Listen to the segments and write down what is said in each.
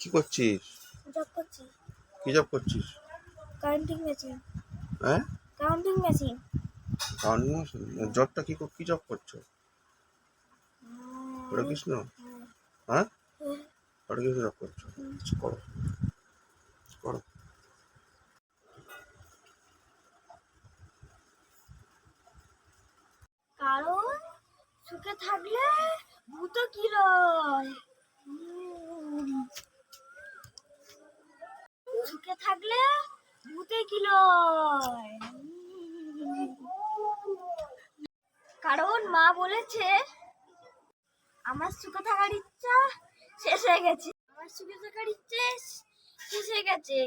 কি করছিস? জব করছি। কি জব করছিস? কাউন্টিং মেশিন হ্যাঁ? কাউন্টিং মেশিন কাউন্টিং মেশিন জবটা কি কর- কি জব করছ? হরে কৃষ্ণ হ্যাঁ। হরে কৃষ্ণ জব করছ? করো। করো। কারণ সুখে থাকলে ভূত কি উম। সুখে থাকলে ভূতে কি কারণ মা বলেছে, আমার সুখে থাকার ইচ্ছা শেষ হয়ে গেছে। আমার সুখে থাকার ইচ্ছে শেষ হয়ে গেছে।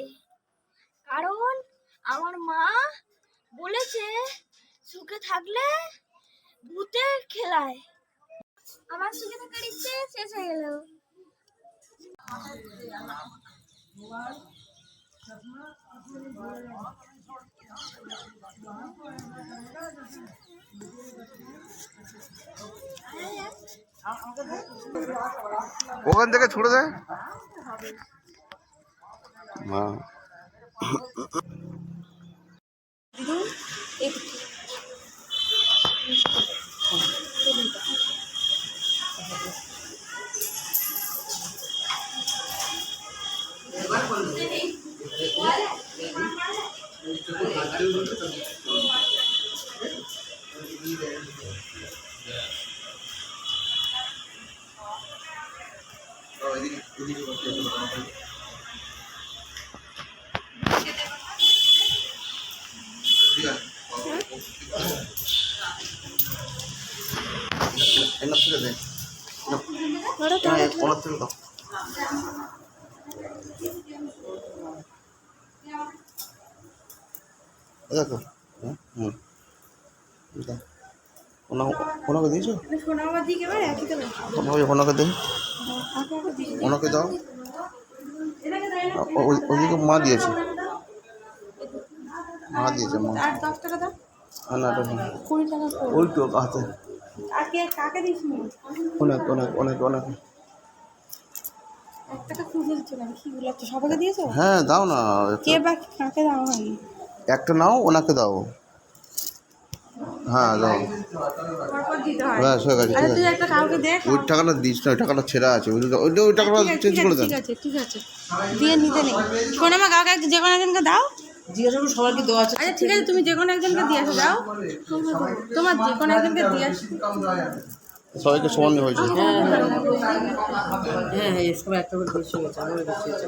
কারণ আমার মা বলেছে, সুখে থাকলে ভূতের খেলায়। আমার সুখে থাকার ইচ্ছে শেষ হয়ে গেল। ওখান থেকে ছুড়ে দেয় মা এনার থেকে দে হ্যাঁ ওনার থেকে দাও এই দেখো হ্যাঁ হুম দাও ওনা ওনাকে দিয়েছ? ওনাকে ওনাকে ওনাকে দাও। ও- ওই- ওইদিকে মা দিয়েছে। মা দিয়েছে মা। হ্যাঁ না না। ওই তো হাতে। অনেক অনেক অনেক অনেক হ্যাঁ দাও না। একটা নাও ওনাকে দাও। হ্যাঁ দাও হয় ব্যাস হয়ে গেছে ওই টাকাটা দিস না ওই টাকাটা ছেঁড়া আছে ওই ওইটা ওই টাকাটা ঠিক আছে, চেঞ্জ ঠিক করে দেন ঠিক আছে ঠিক আছে দিয়ে নিতে নেই সোনামা কাউকে যে কোনো একজনকে দাও জিজ্ঞাসা সবাইকে দেওয়া আছে আচ্ছা ঠিক আছে তুমি যে কোনো একজনকে দিয়ে আসো যাও তোমার যে কোনো একজনকে দিয়ে আসো সবাইকে সমান হয়েছে হ্যাঁ হ্যাঁ এই সবাই একটা করে বেশি হয়েছে আমারও বেশি হয়েছে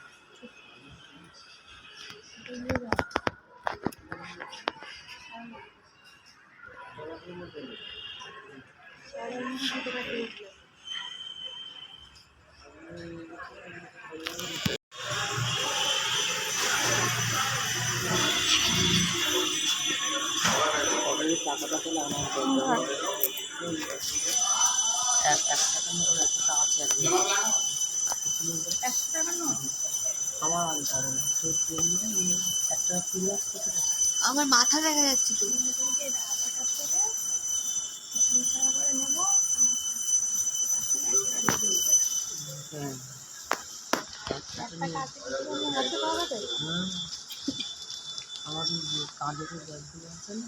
আমার মাথা দেখা যাচ্ছে তো আমার। কাঁধে ব্যাগগুলো আছে না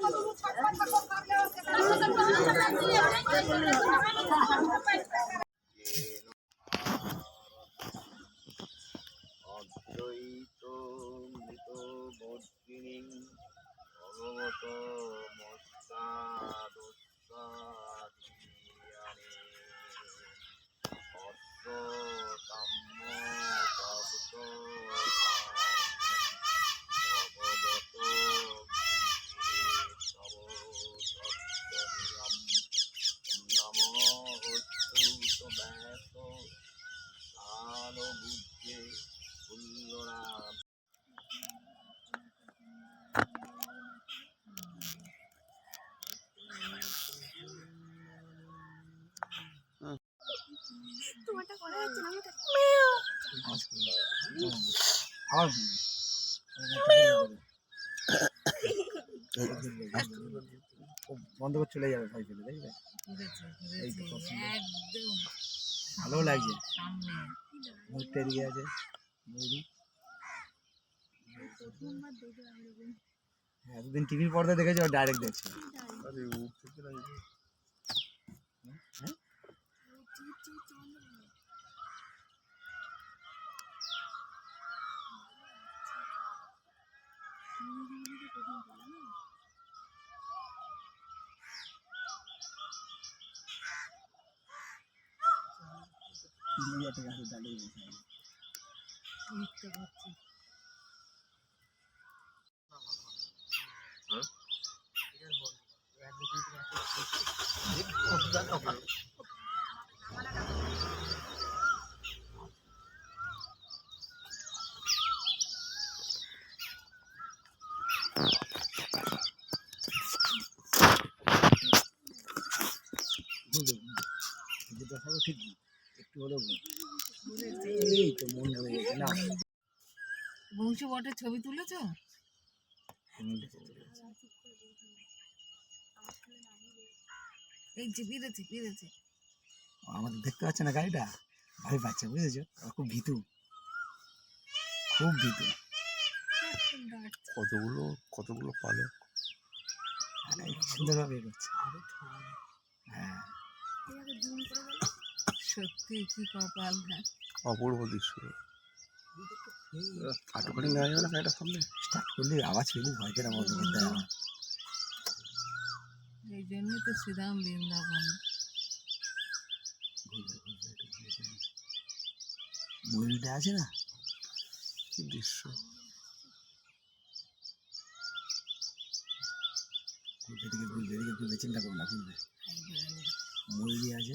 যা যা আসতে করে রাধাকুঞ্জ অদ্বৈত মৃত বর্তিনী ভগবত মস্তাদুস্তাদিয়ানে অদ্য কাম্য পাবত ভগবত তব তত্ত্বনিয়ম নম অচ্যুত ব্যাস কালো বুদ্ধে ফুল্লরাম তোমারটা করা হচ্ছে না আমাকে আবার ও বন্ধ করে চলে যাবে ভাই চলে দেখবে? এই তো। ভালো লাগছে। মুখটা এদিকে আছে হ্যাঁ, এতদিন টিভির পর্দায় দেখেছি ওর ডাইরেক্ট দেখছি। একটা গাছে দাঁড়িয়ে বুঝতে বুঝলে এই তো মন ভরে না বংশ বটের ছবি তুলেছো। এই যে পেরেছে পেরেছে আমাদের দেখতে পাচ্ছে না গাড়িটা? ভয় পাচ্ছে বুঝেছ? খুব ভীতু। খুব ভীতু। কতগুলো কতগুলো পালক? সুন্দরভাবে এগোচ্ছে। হ্যাঁ। সত্যি কি কপাল হ্যাঁ। অপূর্ব দৃশ্য। আটুখানি নেওয়া যাবে না গাড়িটা সামনে স্টার্ট করলে আওয়াজ পেলে ভয় করে বন্ধ করতে হয় আমার। এই জন্যই তো শ্রীরাম বৃন্দাবন। ময়ূরটা আছে না? কি দৃশ্য? ঘুরবে এদিকে ঘুরবে এদিকে ঘুরবে চিন্তা করো না ঘুরবে। ময়ূরী আছে।